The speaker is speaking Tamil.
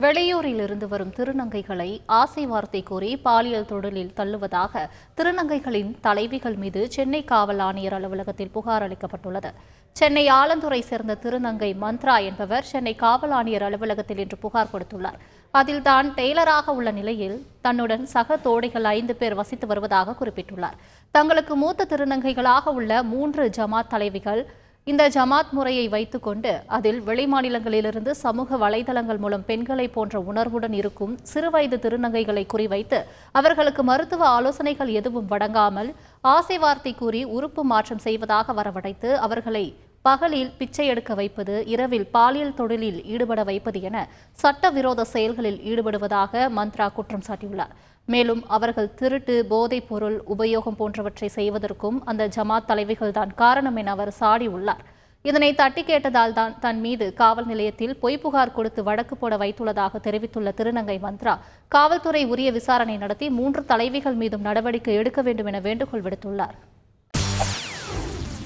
வெளியூரில் இருந்து வரும் திருநங்கைகளை ஆசை வார்த்தை கூறி பாலியல் தொழிலில் தள்ளுவதாக திருநங்கைகளின் தலைவிகள் மீது சென்னை காவல் ஆணையர் அலுவலகத்தில் புகார் அளிக்கப்பட்டுள்ளது. சென்னை ஆலந்துறை சேர்ந்த திருநங்கை மந்த்ரா என்பவர் சென்னை காவல் ஆணையர் அலுவலகத்தில் இன்று புகார் கொடுத்துள்ளார். அதில் தான் டெய்லராக உள்ள நிலையில் தன்னுடன் சக தோடைகள் ஐந்து பேர் வசித்து வருவதாக குறிப்பிட்டுள்ளார். தங்களுக்கு மூத்த திருநங்கைகளாக உள்ள மூன்று ஜமாத் தலைவிகள் இந்த ஜமாத் முறையை வைத்துக்கொண்டு அதில் வெளிமாநிலங்களிலிருந்து சமூக வலைதளங்கள் மூலம் பெண்களை போன்ற உணர்வுடன் இருக்கும் சிறுவயது திருநங்கைகளை குறிவைத்து அவர்களுக்கு மருத்துவ ஆலோசனைகள் எதுவும் வழங்காமல் ஆசை வார்த்தை கூறி உறுப்பு மாற்றம் செய்வதாக வரவழைத்து அவர்களை பகலில் பிச்சை எடுக்க வைப்பது இரவில் பாலியல் தொழிலில் ஈடுபட வைப்பது என சட்டவிரோத செயல்களில் ஈடுபடுவதாக மந்த்ரா குற்றம் சாட்டியுள்ளார். மேலும் அவர்கள் திருட்டு போதைப் பொருள் உபயோகம் போன்றவற்றை செய்வதற்கும் அந்த ஜமாத் தலைவிகள் தான் காரணம் என அவர் சாடியுள்ளார். இதனை தட்டி கேட்டதால் தான் தன் மீது காவல் நிலையத்தில் பொய் புகார் கொடுத்து வழக்கு போட வைத்துள்ளதாக தெரிவித்துள்ள திருநங்கை மந்த்ரா காவல்துறை உரிய விசாரணை நடத்தி மூன்று தலைவிகள் மீதும் நடவடிக்கை எடுக்க வேண்டும் என வேண்டுகோள் விடுத்துள்ளார்.